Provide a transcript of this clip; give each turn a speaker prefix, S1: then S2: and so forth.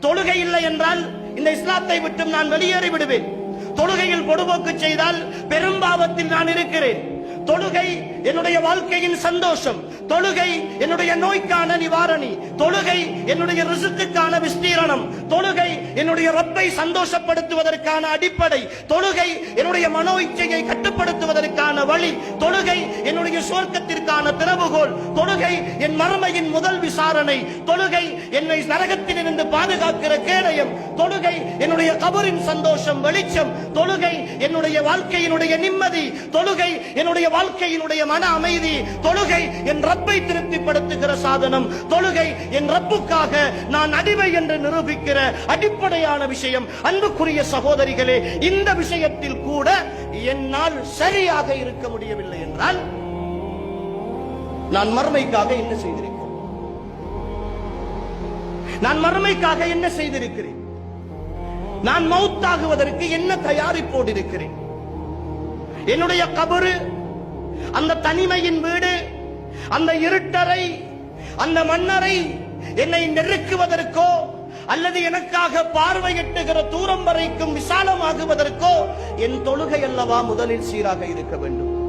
S1: தொழுகை இல்லை என்றால் இந்த இஸ்லாத்தை விட்டு நான் வெளியேறி விடுவேன். தொழுகையில் பொடுபோக்கு செய்தால் பெரும்பாவத்தில் நான் இருக்கிறேன். தொழுகை என்னுடைய வாழ்க்கையின் சந்தோஷம். தொழுகை என்னுடைய நோய்க்கான நிவாரணி. தொழுகை என்னுடைய ரிசுக்குக்கான காரணம் தொழுகை என்னுடைய ரப்பை சந்தோஷப்படுத்துவதற்கான அடிப்படை. தொழுகை என்னுடைய மனோ இச்சையை கட்டுப்படுத்துவதற்கான வழி. தொழுகை என்னுடைய சுவர்க்கத்திற்கான திறவுகோல் தொழுகை என் மறுமையின் முதல் விசாரணை. தொழுகை என்னை நரகத்திலிருந்து பாதுகாக்கிற கேடயம். தொழுகை என்னுடைய கபரின் சந்தோஷம் வெளிச்சம். தொழுகை என்னுடைய வாழ்க்கையினுடைய நிம்மதி. தொழுகை என்னுடைய வாழ்க்கையினுடைய மன அமைதி. தொழுகை என் ரப்பை திருப்திப்படுத்துகிற சாதனம். தொழுகை என் ரப்புக்காக நான் அடிமை என்று நிரூபிக்கிற அடிப்படையான விஷயம் அன்புக்குரிய சகோதரிகளே இந்த விஷயத்தில் கூட என்னால் சரியாக இருக்க முடியவில்லை என்றால் நான் மறுமைக்காக என்ன செய்திருக்கிறேன்? நான் மறுமைக்காக என்ன செய்திருக்கிறேன்? நான் மௌத்தாகுவதற்கு என்ன தயாரிப்போடு இருக்கிறேன் என்னுடைய கபரு அந்த தனிமையின் வீடு அந்த இருட்டறை அந்த மன்னரை என்னை நெருக்குவதற்கோ அல்லது எனக்காக பார்வையிட்டுகிற தூரம் வரைக்கும் விசாலமாகுவதற்கோ என் தொழுகை அல்லவா முதலில் சீராக இருக்க வேண்டும்.